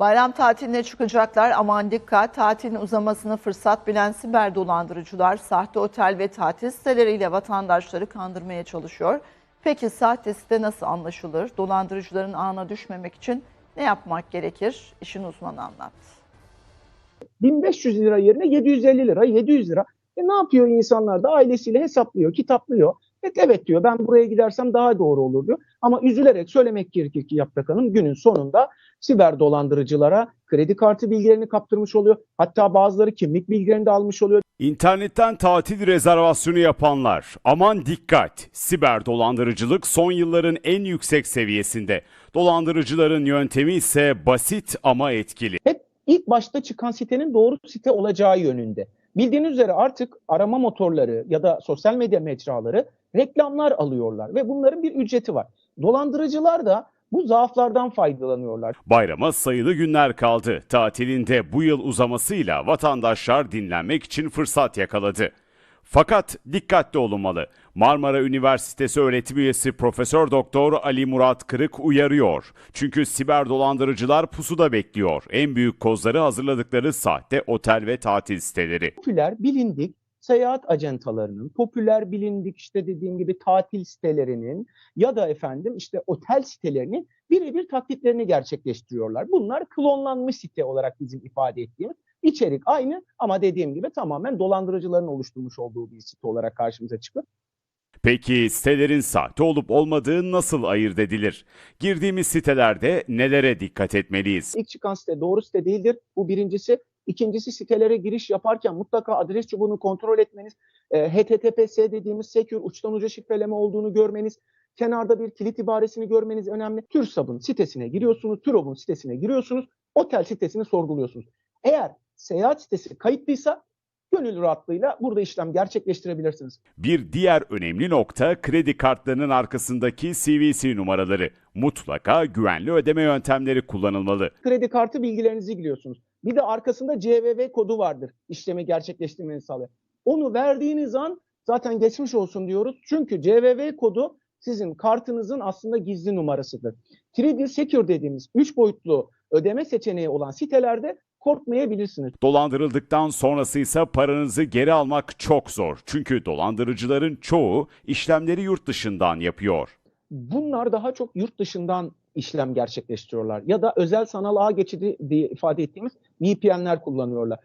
Bayram tatiline çıkacaklar aman dikkat tatilin uzamasını fırsat bilen siber dolandırıcılar sahte otel ve tatil siteleriyle vatandaşları kandırmaya çalışıyor. Peki sahte site nasıl anlaşılır? Dolandırıcıların ağına düşmemek için ne yapmak gerekir? İşin uzmanı anlattı. 1500 lira yerine 750 lira, 700 lira. E ne yapıyor insanlar da ailesiyle hesaplıyor, kitaplıyor. Evet, evet diyor ben buraya gidersem daha doğru olur diyor. Ama üzülerek söylemek gerekir ki Yaprak Hanım günün sonunda siber dolandırıcılara kredi kartı bilgilerini kaptırmış oluyor. Hatta bazıları kimlik bilgilerini de almış oluyor. İnternetten tatil rezervasyonu yapanlar aman dikkat. Siber dolandırıcılık son yılların en yüksek seviyesinde. Dolandırıcıların yöntemi ise basit ama etkili. Hep ilk başta çıkan sitenin doğru site olacağı yönünde. Bildiğiniz üzere artık arama motorları ya da sosyal medya mecraları reklamlar alıyorlar ve bunların bir ücreti var. Dolandırıcılar da bu zaaflardan faydalanıyorlar. Bayrama sayılı günler kaldı. Tatilinde bu yıl uzamasıyla vatandaşlar dinlenmek için fırsat yakaladı. Fakat dikkatli olunmalı. Marmara Üniversitesi öğretim üyesi Profesör Doktor Ali Murat Kırık uyarıyor. Çünkü siber dolandırıcılar pusuda bekliyor. En büyük kozları hazırladıkları sahte otel ve tatil siteleri. popüler, bilindik seyahat acentalarının, popüler bilindik işte dediğim gibi tatil sitelerinin ya da efendim işte otel sitelerinin birebir taklitlerini gerçekleştiriyorlar. Bunlar klonlanmış site olarak bizim ifade ettiğimiz içerik aynı ama dediğim gibi tamamen dolandırıcıların oluşturmuş olduğu bir site olarak karşımıza çıkıyor. Peki sitelerin sahte olup olmadığı nasıl ayırt edilir? Girdiğimiz sitelerde nelere dikkat etmeliyiz? İlk çıkan site doğru site değildir. Bu birincisi. İkincisi sitelere giriş yaparken mutlaka adres çubuğunu kontrol etmeniz, e, HTTPS dediğimiz secure uçtan uca şifreleme olduğunu görmeniz, kenarda bir kilit ibaresini görmeniz önemli. TÜRSAB'ın sitesine giriyorsunuz, TÜROB'un sitesine giriyorsunuz, otel sitesini sorguluyorsunuz. Eğer seyahat sitesi kayıtlıysa gönül rahatlığıyla burada işlem gerçekleştirebilirsiniz. Bir diğer önemli nokta kredi kartlarının arkasındaki CVC numaraları. Mutlaka güvenli ödeme yöntemleri kullanılmalı. kredi kartı bilgilerinizi giriyorsunuz. Bir de arkasında CVV kodu vardır işlemi gerçekleştirmenizi sağlıyor. Onu verdiğiniz an zaten geçmiş olsun diyoruz. Çünkü CVV kodu sizin kartınızın aslında gizli numarasıdır. 3D Secure dediğimiz 3 boyutlu ödeme seçeneği olan sitelerde korkmayabilirsiniz. Dolandırıldıktan sonrası ise paranızı geri almak çok zor. Çünkü dolandırıcıların çoğu işlemleri yurt dışından yapıyor. Bunlar daha çok yurt dışından işlem gerçekleştiriyorlar ya da özel sanal ağ geçidi diye ifade ettiğimiz VPN'ler kullanıyorlar.